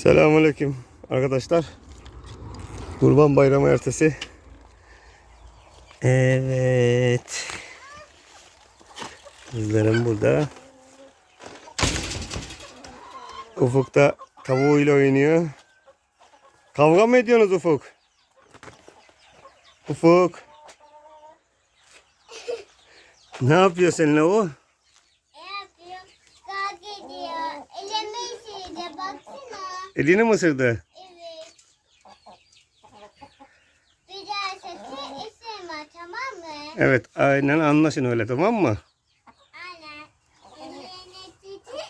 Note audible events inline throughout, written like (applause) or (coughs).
Selamünaleyküm arkadaşlar. Kurban Bayramı ertesi. Evet. Kızlarım burada. Ufuk da tavuğuyla oynuyor. Kavga mı ediyorsunuz Ufuk? Ufuk. Ne yapıyor seninle o? Ne yapıyor? Kalk ediyor. Elime işeydi baksana. Elini mi ısırdı? Evet. (laughs) Bir daha sakın isteme tamam mı? Evet aynen anlaşın öyle tamam mı? Aynen. Elini tutup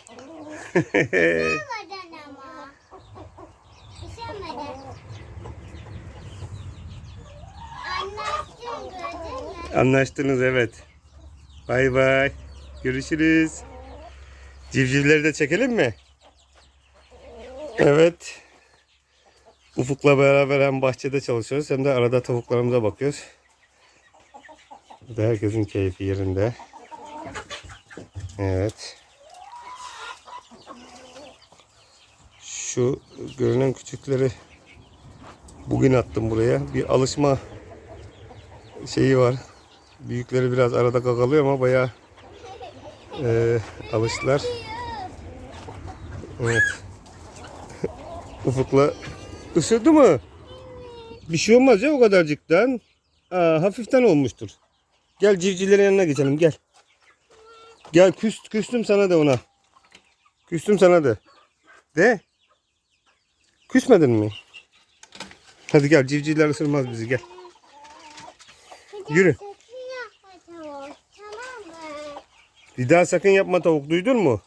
istemeden ama. İstemeden. Anlaştın gördün mü? Anlaştınız evet. Bay bay. Görüşürüz. Civcivleri de çekelim mi? Evet. Ufuk'la beraber hem bahçede çalışıyoruz hem de arada tavuklarımıza bakıyoruz. Burada herkesin keyfi yerinde. Evet. Şu görünen küçükleri bugün attım buraya. Bir alışma şeyi var. Büyükleri biraz arada gagalıyor ama bayağı e, alıştılar. Evet. Ufukla ısırdı mı? Bir şey olmaz ya o kadarcıktan. Aa, hafiften olmuştur. Gel civcivlerin yanına geçelim gel. Gel küst, küstüm sana da ona. Küstüm sana da. De. Küsmedin mi? Hadi gel civcivler ısırmaz bizi gel. Yürü. Bir daha sakın yapma tavuk duydun mu?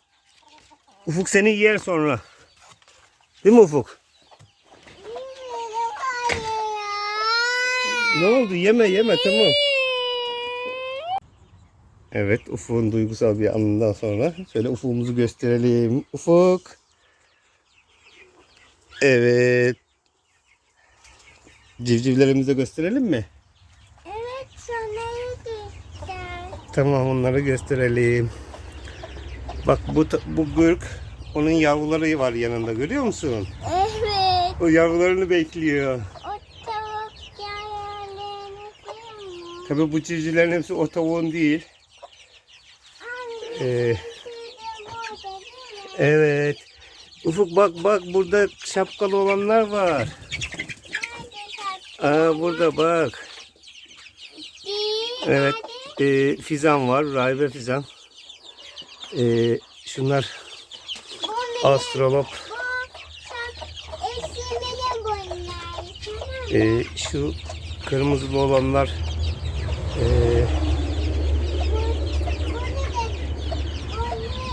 Ufuk seni yer sonra. Değil mi Ufuk? Ne oldu? Yeme yeme tamam. Evet Ufuk'un duygusal bir anından sonra şöyle Ufuk'umuzu gösterelim. Ufuk. Evet. Civcivlerimizi de gösterelim mi? Evet sana gittim. Tamam onları gösterelim. Bak bu bu gırk onun yavruları var yanında görüyor musun? Evet. O yavrularını bekliyor. O tavuk seviyor. Tabii bu civcivlerin hepsi o tavuğun değil. Anne. Ee, mi? evet. Ufuk bak bak burada şapkalı olanlar var. Aa burada bak. Evet. E, fizan var. Rahibe fizan. E, şunlar. Astrolog. E, şu kırmızılı olanlar e,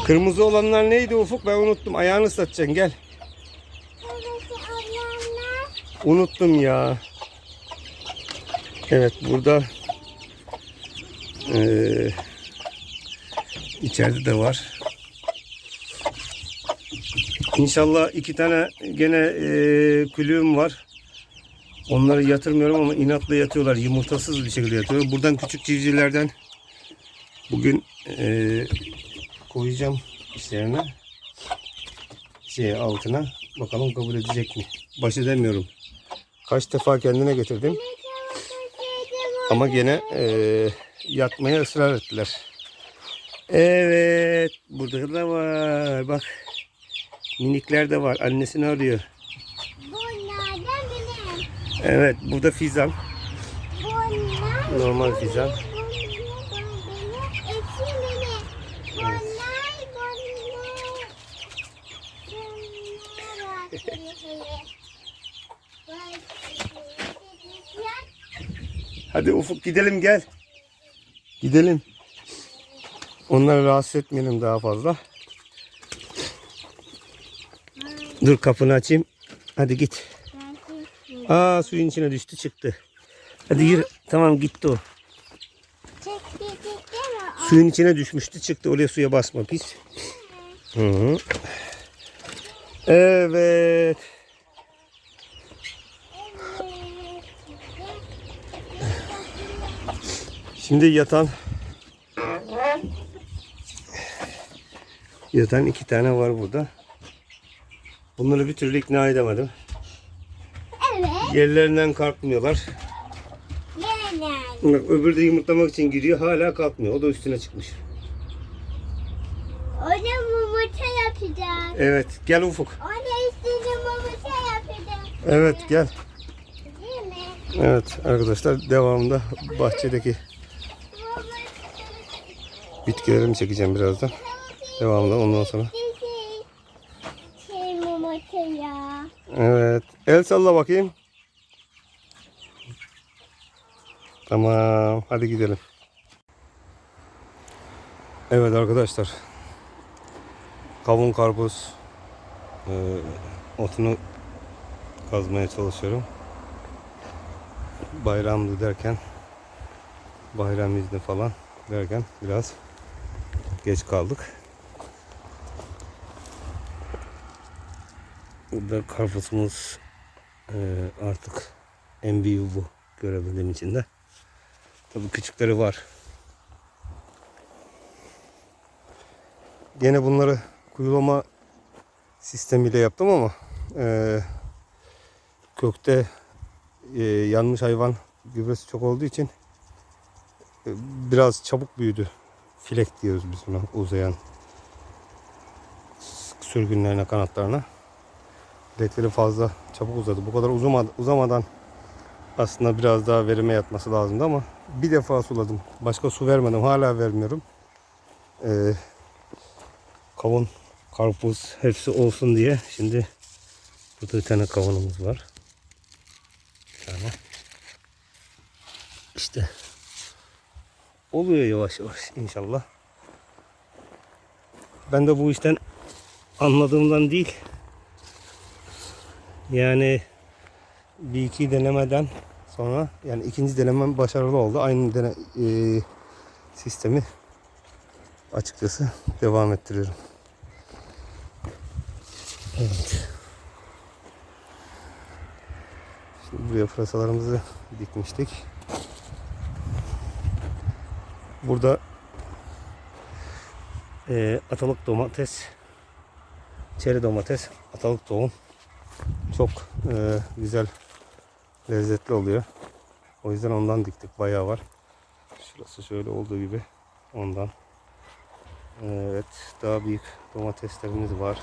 kırmızı olanlar neydi Ufuk? Ben unuttum. Ayağını ıslatacaksın gel. Unuttum ya. Evet burada eee içeride de var. İnşallah iki tane gene eee külüğüm var. Onları yatırmıyorum ama inatla yatıyorlar. Yumurtasız bir şekilde yatıyor. Buradan küçük civcivlerden bugün eee, koyacağım işlerine. Şey altına. Bakalım kabul edecek mi? Baş edemiyorum. Kaç defa kendine getirdim. Ama gene eee, yatmaya ısrar ettiler. Evet. Burada da var. Bak. Minikler de var. Annesini arıyor. Bunlardan benim. Evet. Burada fizan. Bunlar Normal fizan. Hadi Ufuk gidelim gel. Gidelim. Onları rahatsız etmeyelim daha fazla. Dur kapını açayım. Hadi git. Aa suyun içine düştü çıktı. Hadi yürü. Tamam gitti o. Suyun içine düşmüştü çıktı. Oraya suya basma pis. Hı hı. Evet. Şimdi yatan yatan iki tane var burada. Bunları bir türlü ikna edemedim. Evet. Yerlerinden kalkmıyorlar. Bak, öbürü de yumurtlamak için giriyor. Hala kalkmıyor. O da üstüne çıkmış. Ona mumurta yapacağız. Evet. Gel Ufuk. Ona üstüne mumurta yapacağız. Evet gel. Değil mi? Evet arkadaşlar devamında bahçedeki bitkilerimi çekeceğim birazdan. Devamında ondan sonra. Şey, şey mumurta ya. Evet. El salla bakayım. Tamam. Hadi gidelim. Evet arkadaşlar. Kavun karpuz e, otunu kazmaya çalışıyorum. Bayramdı derken bayram izni falan derken biraz geç kaldık. Burada karpuzumuz e, artık en büyüğü bu görebildiğim için de. Tabii küçükleri var. Gene bunları kuyulama sistemiyle yaptım ama e, kökte e, yanmış hayvan gübresi çok olduğu için e, biraz çabuk büyüdü. Filek diyoruz biz buna uzayan sürgünlerine kanatlarına. Filekleri fazla çabuk uzadı. Bu kadar uzamadı, uzamadan aslında biraz daha verime yatması lazımdı ama bir defa suladım. Başka su vermedim. Hala vermiyorum. Ee, kavun, karpuz hepsi olsun diye. Şimdi burada bir tane kavunumuz var. Bir tane. İşte oluyor yavaş yavaş inşallah. Ben de bu işten anladığımdan değil. Yani bir iki denemeden sonra yani ikinci denemem başarılı oldu. Aynı dene, e, sistemi açıkçası devam ettiriyorum. Evet. Şimdi buraya pırasalarımızı dikmiştik. Burada e, atalık domates, çeri domates, atalık tohum çok e, güzel lezzetli oluyor. O yüzden ondan diktik bayağı var. Şurası şöyle olduğu gibi ondan. Evet daha büyük domateslerimiz var.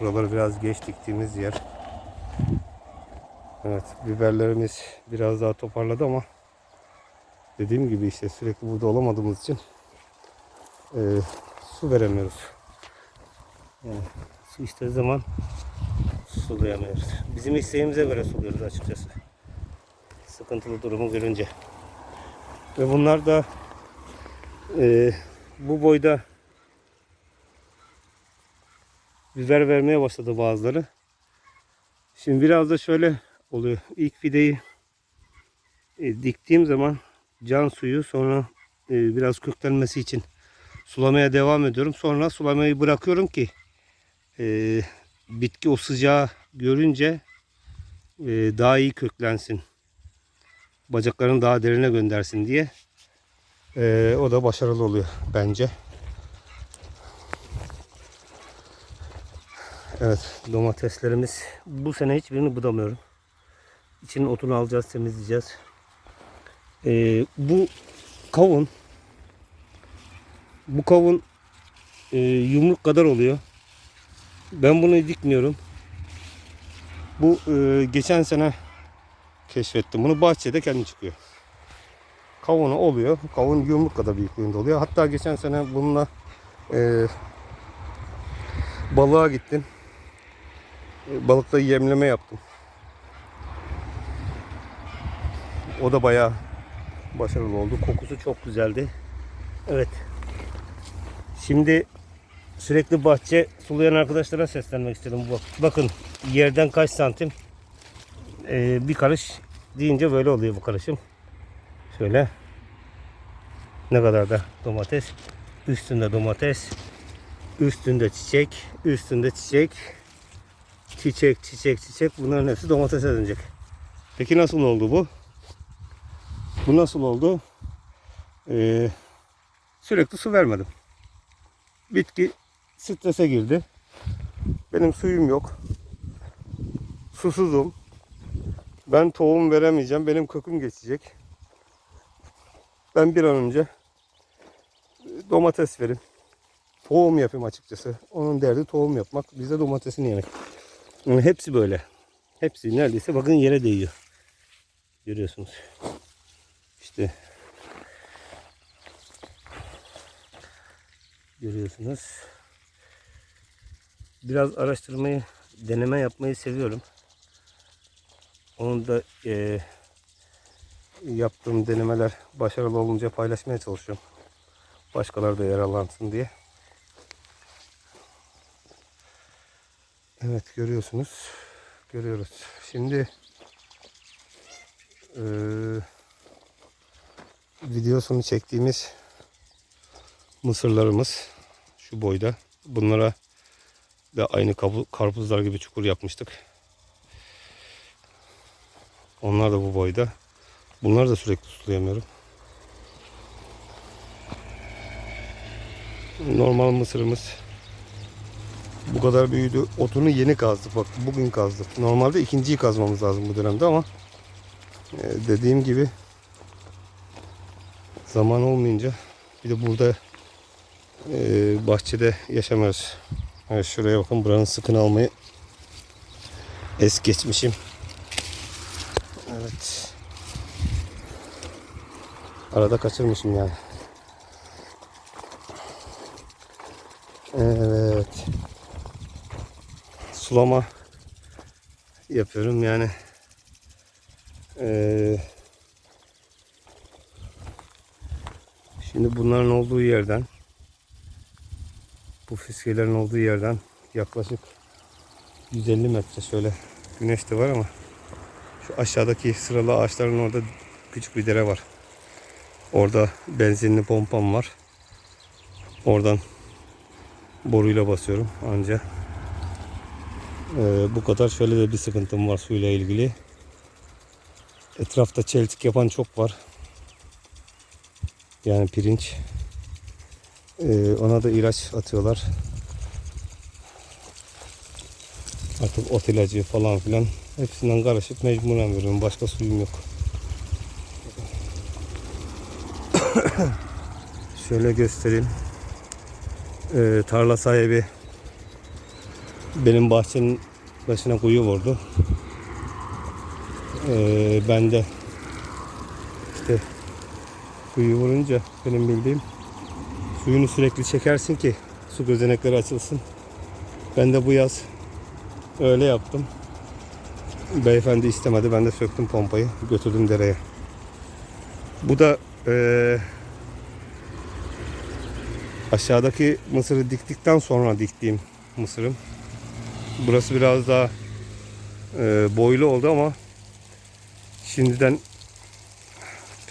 Buraları biraz geç diktiğimiz yer. Evet biberlerimiz biraz daha toparladı ama dediğim gibi işte sürekli burada olamadığımız için e, su veremiyoruz. Yani su istediği zaman sulayamıyoruz. Bizim isteğimize göre suluyoruz açıkçası. Sıkıntılı durumu görünce. Ve bunlar da e, bu boyda biber vermeye başladı bazıları. Şimdi biraz da şöyle oluyor. İlk fideyi e, diktiğim zaman can suyu sonra e, biraz köklenmesi için sulamaya devam ediyorum. Sonra sulamayı bırakıyorum ki e, bitki o sıcağı görünce e, daha iyi köklensin. Bacaklarını daha derine göndersin diye. E, o da başarılı oluyor bence. Evet domateslerimiz bu sene hiçbirini budamıyorum. İçinin otunu alacağız temizleyeceğiz. E, bu kavun bu kavun e, yumruk kadar oluyor. Ben bunu dikmiyorum. Bu e, geçen sene keşfettim. Bunu bahçede kendi çıkıyor. Kavunu oluyor. Kavun yumruk kadar büyüklüğünde oluyor. Hatta geçen sene bununla e, balığa gittim. E, balıkla yemleme yaptım. O da bayağı başarılı oldu. Kokusu çok güzeldi. Evet. Şimdi sürekli bahçe sulayan arkadaşlara seslenmek istedim. Bak, bakın yerden kaç santim Ee, bir karış deyince böyle oluyor bu karışım. Şöyle ne kadar da domates üstünde domates üstünde çiçek üstünde çiçek çiçek çiçek çiçek bunların hepsi domatese dönecek. Peki nasıl oldu bu? Bu nasıl oldu? Ee, sürekli su vermedim. Bitki strese girdi. Benim suyum yok. Susuzum. Ben tohum veremeyeceğim. Benim köküm geçecek. Ben bir an önce domates verin. Tohum yapayım açıkçası. Onun derdi tohum yapmak. Bize domatesini yemek. Yani hepsi böyle. Hepsi neredeyse bakın yere değiyor. Görüyorsunuz. İşte görüyorsunuz. Biraz araştırmayı, deneme yapmayı seviyorum. Onu da eee, yaptığım denemeler başarılı olunca paylaşmaya çalışıyorum. Başkaları da yararlansın diye. Evet görüyorsunuz. Görüyoruz. Şimdi eee videosunu çektiğimiz mısırlarımız şu boyda. Bunlara da aynı karpuzlar gibi çukur yapmıştık. Onlar da bu boyda. Bunları da sürekli sulayamıyorum. Normal mısırımız bu kadar büyüdü. Otunu yeni kazdık. Bak bugün kazdık. Normalde ikinciyi kazmamız lazım bu dönemde ama e, dediğim gibi zaman olmayınca bir de burada e, bahçede yaşamıyoruz. Evet, şuraya bakın buranın sıkını almayı es geçmişim. Evet. Arada kaçırmışım yani. Evet. Sulama yapıyorum yani. Ee, şimdi bunların olduğu yerden bu fiskelerin olduğu yerden yaklaşık 150 metre şöyle güneş de var ama şu aşağıdaki sıralı ağaçların orada küçük bir dere var. Orada benzinli pompam var. Oradan boruyla basıyorum anca. Ee, bu kadar. Şöyle de bir sıkıntım var suyla ilgili. Etrafta çeltik yapan çok var. Yani pirinç. Ee, ona da ilaç atıyorlar. Artık ot ilacı falan filan. Hepsinden karışık mecburen veriyorum. Başka suyum yok. (coughs) Şöyle göstereyim. Ee, tarla sahibi benim bahçenin başına kuyu vurdu. Ee, ben de işte kuyu vurunca benim bildiğim suyunu sürekli çekersin ki su gözenekleri açılsın. Ben de bu yaz öyle yaptım. Beyefendi istemedi. Ben de söktüm pompayı. Götürdüm dereye. Bu da eee, aşağıdaki mısırı diktikten sonra diktiğim mısırım. Burası biraz daha eee, boylu oldu ama şimdiden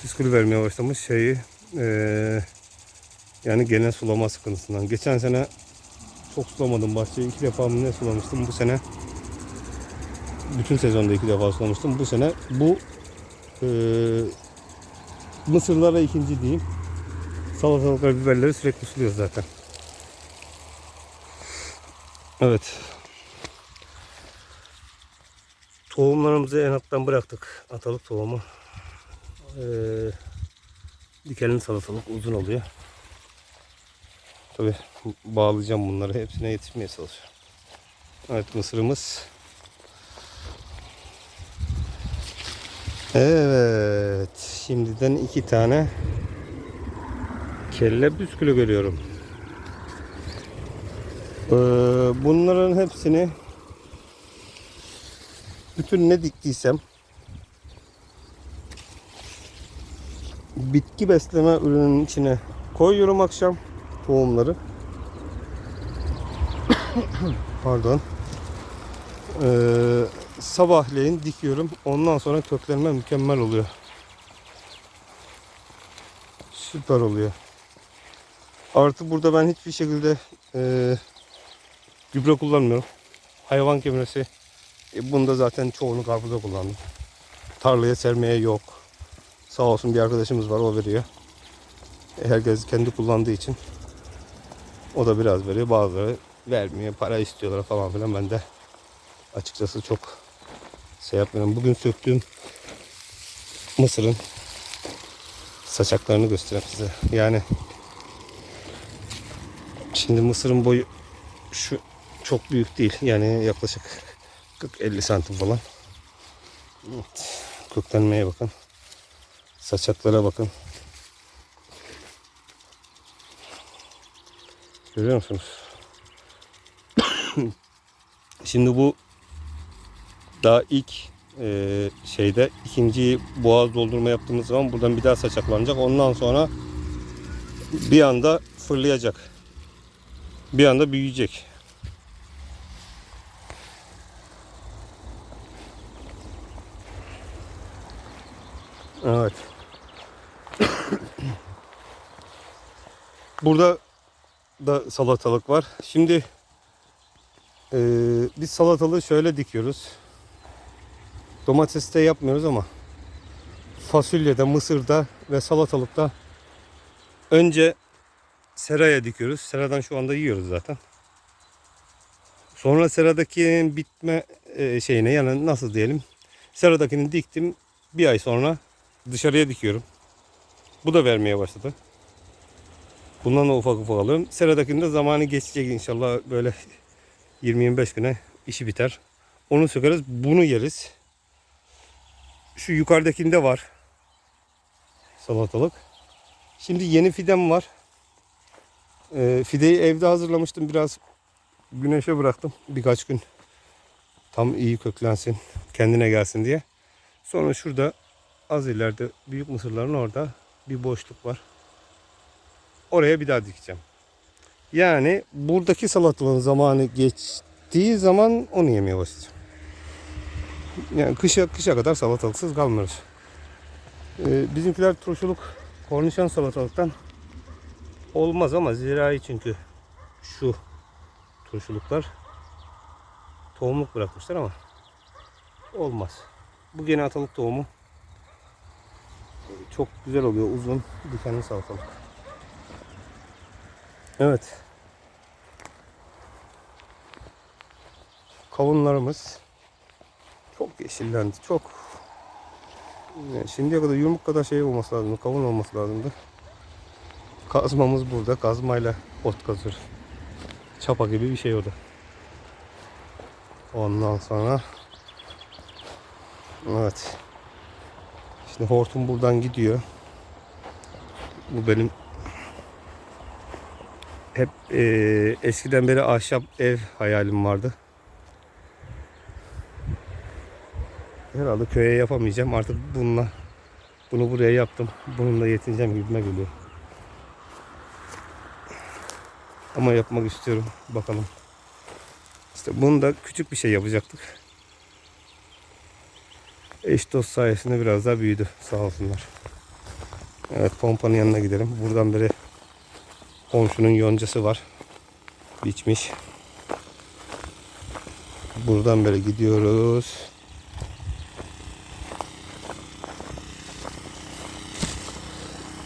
püskül vermeye başlamış şeyi eee, yani genel sulama sıkıntısından. Geçen sene çok sulamadım bahçeyi. iki defa mı ne sulamıştım. Bu sene bütün sezonda iki defa sulamıştım. Bu sene bu eee mısırlara ikinci diyeyim. Salatalıklar, biberleri sürekli suluyor zaten. Evet. Tohumlarımızı en alttan bıraktık. Atalık tohumu. Ee, dikenli salatalık uzun oluyor. Tabi bağlayacağım bunları. Hepsine yetişmeye çalışıyorum. Evet mısırımız. Evet. Şimdiden iki tane kelle püskülü görüyorum. Ee, bunların hepsini bütün ne diktiysem bitki besleme ürünün içine koyuyorum akşam tohumları. (coughs) Pardon. Ee, sabahleyin dikiyorum. Ondan sonra köklenme mükemmel oluyor. Süper oluyor. Artı burada ben hiçbir şekilde e, gübre kullanmıyorum. Hayvan gübresi. E, bunda zaten çoğunu karpuzda kullandım. Tarlaya sermeye yok. Sağ olsun bir arkadaşımız var o veriyor. E, herkes kendi kullandığı için o da biraz veriyor. Bazıları vermiyor. Para istiyorlar falan filan. Ben de açıkçası çok şey yapmıyorum. Bugün söktüğüm mısırın saçaklarını göstereyim size. Yani şimdi mısırın boyu şu çok büyük değil. Yani yaklaşık 40-50 santim falan. Evet. Köklenmeye bakın. Saçaklara bakın. Görüyor musunuz? (coughs) Şimdi bu daha ilk e, şeyde ikinci boğaz doldurma yaptığımız zaman buradan bir daha saçaklanacak. Ondan sonra bir anda fırlayacak. Bir anda büyüyecek. Evet. (coughs) Burada da salatalık var. Şimdi e, biz salatalığı şöyle dikiyoruz. Domateste yapmıyoruz ama fasulyede, mısırda ve salatalıkta önce seraya dikiyoruz. Seradan şu anda yiyoruz zaten. Sonra seradaki bitme e, şeyine yani nasıl diyelim seradakini diktim bir ay sonra dışarıya dikiyorum. Bu da vermeye başladı. Bundan da ufak ufak alıyorum. Seradakinin de zamanı geçecek inşallah böyle 20-25 güne işi biter. Onu sökeriz. Bunu yeriz. Şu yukarıdakinde var. Salatalık. Şimdi yeni fidem var. Ee, fideyi evde hazırlamıştım. Biraz güneşe bıraktım. Birkaç gün. Tam iyi köklensin. Kendine gelsin diye. Sonra şurada az ileride büyük mısırların orada bir boşluk var. Oraya bir daha dikeceğim. Yani buradaki salatalığın zamanı geçtiği zaman onu yemeye başlayacağım. Yani kışa, kışa kadar salatalıksız kalmıyoruz. Ee, bizimkiler turşuluk kornişon salatalıktan olmaz ama zirai çünkü şu turşuluklar tohumluk bırakmışlar ama olmaz. Bu gene atalık tohumu çok güzel oluyor uzun dikenli salatalık. Evet. Kavunlarımız çok yeşillendi. Çok. Yani şimdiye kadar yumruk kadar şey olması lazım. Kavun olması lazımdı. Kazmamız burada. Kazmayla ot kazır. Çapa gibi bir şey o da. Ondan sonra Evet. Şimdi hortum buradan gidiyor. Bu benim hep e, eskiden beri ahşap ev hayalim vardı. Herhalde köye yapamayacağım. Artık bununla bunu buraya yaptım. Bununla yetineceğim gibime geliyor. Ama yapmak istiyorum. Bakalım. İşte bunu da küçük bir şey yapacaktık. Eş dost sayesinde biraz daha büyüdü. Sağ olsunlar. Evet pompanın yanına gidelim. Buradan beri komşunun yoncası var. Biçmiş. Buradan beri gidiyoruz.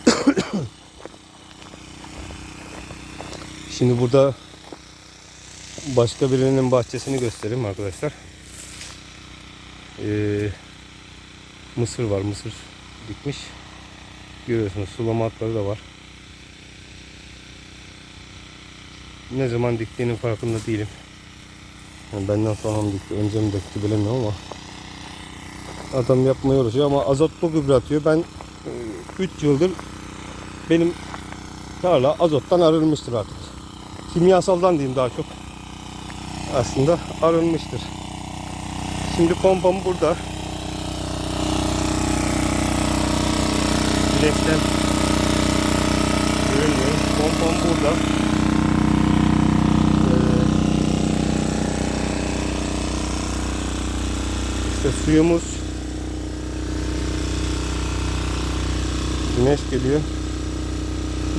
(coughs) Şimdi burada başka birinin bahçesini göstereyim arkadaşlar. Ee, mısır var. Mısır dikmiş. Görüyorsunuz sulama hatları da var. Ne zaman diktiğinin farkında değilim. Yani benden sonra mı dikti, önce mi dikti bilemiyorum ama adam yapmaya uğraşıyor ama azotlu gübre atıyor. Ben 3 yıldır benim tarla azottan arınmıştır artık. Kimyasaldan diyeyim daha çok. Aslında arınmıştır. Şimdi pompam burada. Güneşten görünmüyor. Pompam burada. Ee, İşte suyumuz güneş geliyor.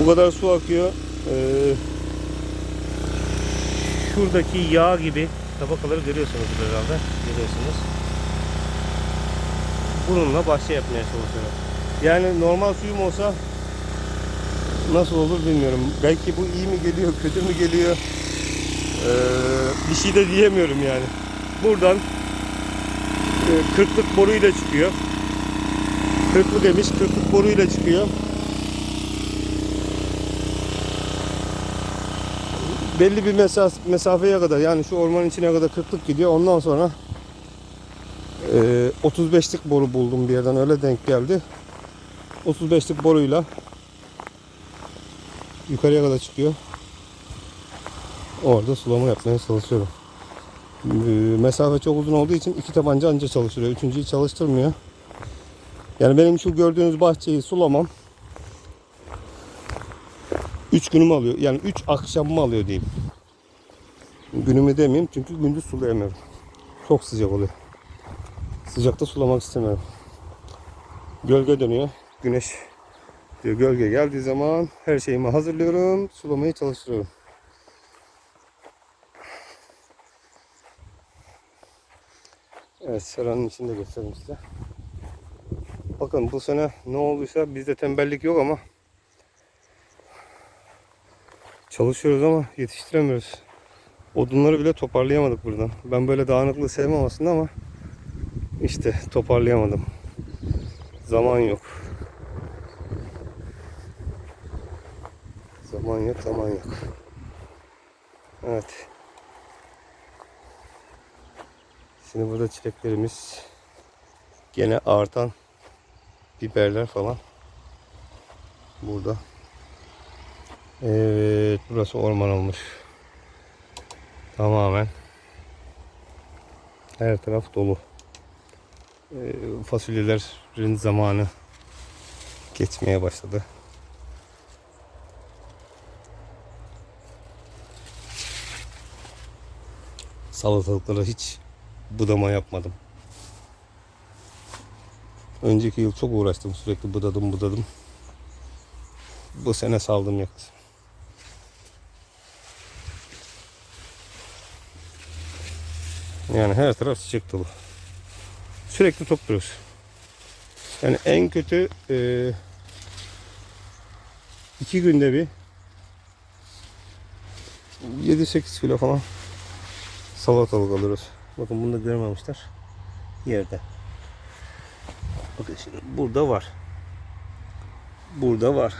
Bu kadar su akıyor. Ee, şuradaki yağ gibi tabakaları görüyorsunuz herhalde. Görüyorsunuz. Bununla bahçe yapmaya çalışıyorum. Yani normal suyum olsa nasıl olur bilmiyorum. Belki bu iyi mi geliyor, kötü mü geliyor? Ee, bir şey de diyemiyorum yani. Buradan kırklık boruyla çıkıyor. Kırklı demiş, kırklık boruyla çıkıyor. Belli bir mesaf, mesafeye kadar yani şu ormanın içine kadar kırklık gidiyor. Ondan sonra e, 35'lik boru buldum bir yerden öyle denk geldi. 35'lik boruyla yukarıya kadar çıkıyor. Orada sulama yapmaya çalışıyorum. Ee, Mesafe çok uzun olduğu için iki tabanca anca çalıştırıyor. Üçüncüyü çalıştırmıyor. Yani benim şu gördüğünüz bahçeyi sulamam 3 günümü alıyor. Yani 3 akşamımı alıyor diyeyim. Günümü demeyeyim çünkü gündüz sulayamıyorum. Çok sıcak oluyor. Sıcakta sulamak istemiyorum. Gölge dönüyor. Güneş diyor gölge geldiği zaman her şeyimi hazırlıyorum. Sulamayı çalıştırıyorum. Evet seranın içinde göstereyim size. Bakın bu sene ne olduysa bizde tembellik yok ama çalışıyoruz ama yetiştiremiyoruz. Odunları bile toparlayamadık buradan. Ben böyle dağınıklığı sevmem aslında ama işte toparlayamadım. Zaman yok. Zaman yok, zaman yok. Evet. Şimdi burada çileklerimiz gene artan biberler falan. Burada. Evet, burası orman olmuş. Tamamen. Her taraf dolu. Ee, fasulyelerin zamanı geçmeye başladı. Salatalıklara hiç budama yapmadım. Önceki yıl çok uğraştım sürekli budadım budadım. Bu sene saldım yakasın. Yani her taraf çiçek dolu. Sürekli topluyoruz. Yani en kötü e, iki günde bir 7-8 kilo falan salatalık alıyoruz. Bakın bunu da görmemişler. Yerde. Bakın şimdi burada var. Burada var.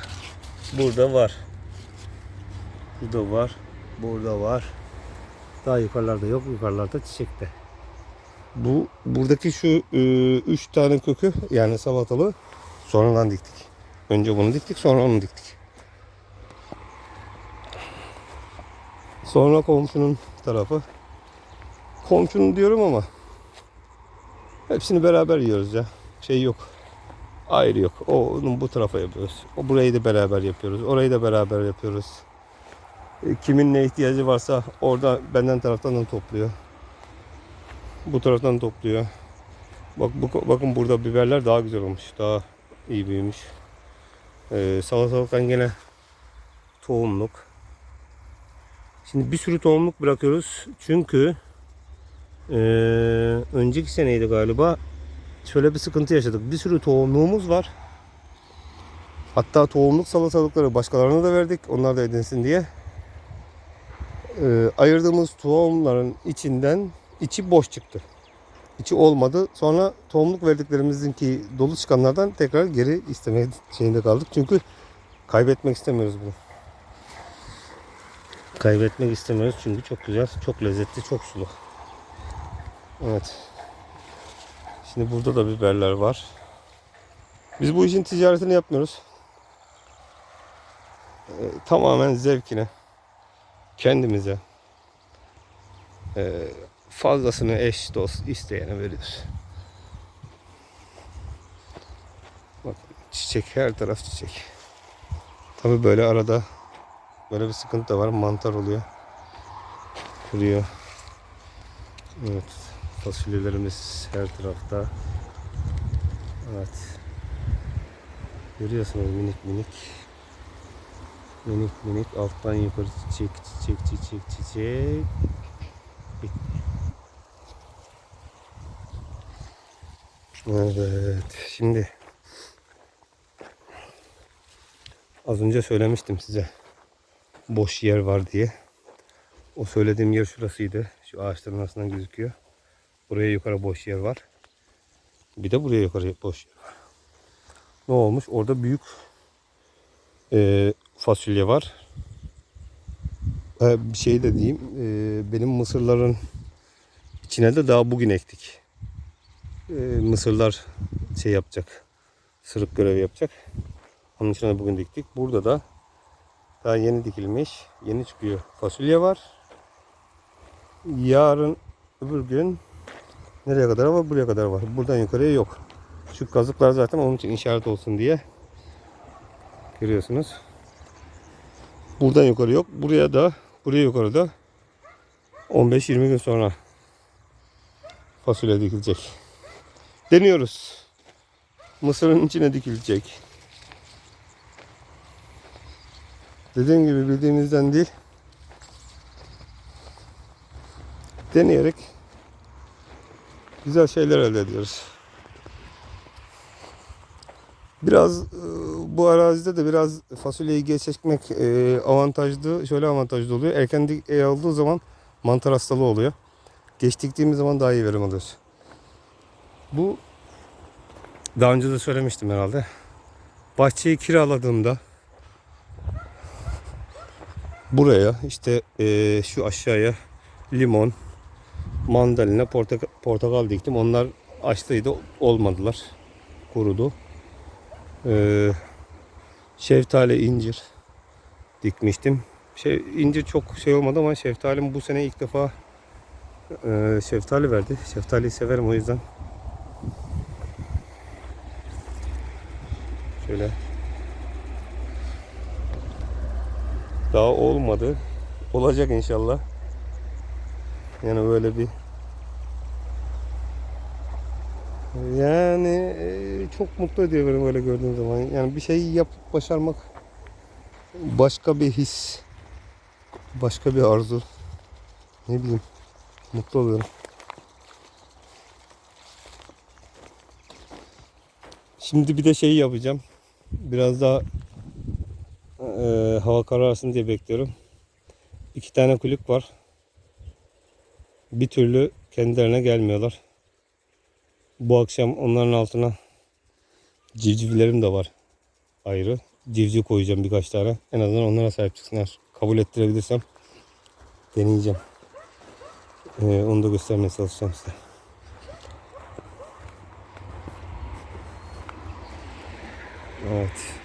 Burada var. Burada var. Burada var. Daha yukarılarda yok. Yukarılarda çiçekte. Bu buradaki şu e, üç tane kökü yani salatalığı sonradan diktik. Önce bunu diktik sonra onu diktik. Sonra komşunun tarafı. Komşunun diyorum ama hepsini beraber yiyoruz ya. Şey yok. Ayrı yok. O onun bu tarafa yapıyoruz. O burayı da beraber yapıyoruz. Orayı da beraber yapıyoruz. E, Kimin ne ihtiyacı varsa orada benden taraftan da topluyor. Bu taraftan topluyor. Bak bu, bakın burada biberler daha güzel olmuş. Daha iyi büyümüş. Ee, salatalıktan gene tohumluk. Şimdi bir sürü tohumluk bırakıyoruz. Çünkü ee, önceki seneydi galiba. Şöyle bir sıkıntı yaşadık. Bir sürü tohumluğumuz var. Hatta tohumluk salatalıkları başkalarına da verdik. Onlar da edinsin diye. Ee, ayırdığımız tohumların içinden içi boş çıktı. İçi olmadı. Sonra tohumluk verdiklerimizinki dolu çıkanlardan tekrar geri istemeye şeyinde kaldık. Çünkü kaybetmek istemiyoruz bunu. Kaybetmek istemiyoruz çünkü çok güzel, çok lezzetli, çok sulu. Evet. Şimdi burada da biberler var. Biz bu işin ticaretini yapmıyoruz. Ee, tamamen zevkine, kendimize, ee, fazlasını eş dost isteyene veriyoruz. Bak çiçek her taraf çiçek. Tabi böyle arada böyle bir sıkıntı da var. Mantar oluyor. Kuruyor. Evet. Fasulyelerimiz her tarafta. Evet. Görüyorsunuz minik minik. Minik minik alttan yukarı çiçek çiçek çiçek çiçek. Evet. Şimdi az önce söylemiştim size boş yer var diye. O söylediğim yer şurasıydı. Şu ağaçların arasından gözüküyor. Buraya yukarı boş yer var. Bir de buraya yukarı boş yer var. Ne olmuş? Orada büyük e, fasulye var. E, bir şey de diyeyim. e, benim mısırların içine de daha bugün ektik. E, mısırlar şey yapacak. Sırık görevi yapacak. Onun için de bugün diktik. Burada da daha yeni dikilmiş. Yeni çıkıyor. Fasulye var. Yarın öbür gün nereye kadar var? Buraya kadar var. Buradan yukarıya yok. Şu kazıklar zaten onun için işaret olsun diye. Görüyorsunuz. Buradan yukarı yok. Buraya da buraya yukarı da 15-20 gün sonra fasulye dikilecek. Deniyoruz. Mısırın içine dikilecek. Dediğim gibi bildiğimizden değil. Deneyerek güzel şeyler elde ediyoruz. Biraz e, bu arazide de biraz fasulyeyi geç ekmek e, avantajlı. Şöyle avantajlı oluyor. Erken dik olduğu zaman mantar hastalığı oluyor. Geç diktiğimiz zaman daha iyi verim alıyoruz. Bu daha önce de söylemiştim herhalde. Bahçeyi kiraladığımda buraya işte e, şu aşağıya limon, mandalina, portakal, portakal diktim. Onlar açlıydı, olmadılar. Kurudu. Ee, şeftali, incir dikmiştim. Şey, incir çok şey olmadı ama şeftalim bu sene ilk defa e, şeftali verdi. Şeftaliyi severim o yüzden. Şöyle. Daha olmadı. Olacak inşallah. Yani böyle bir yani e, çok mutlu ediyor beni böyle gördüğüm zaman. Yani bir şeyi yapıp başarmak başka bir his, başka bir arzu. Ne bileyim, mutlu oluyorum. Şimdi bir de şeyi yapacağım. Biraz daha e, hava kararsın diye bekliyorum. İki tane kulüp var. Bir türlü kendilerine gelmiyorlar. Bu akşam onların altına civcivlerim de var ayrı. Civciv koyacağım birkaç tane. En azından onlara sahip çıksınlar. Kabul ettirebilirsem deneyeceğim. Ee, onu da göstermeye çalışacağım size. Evet.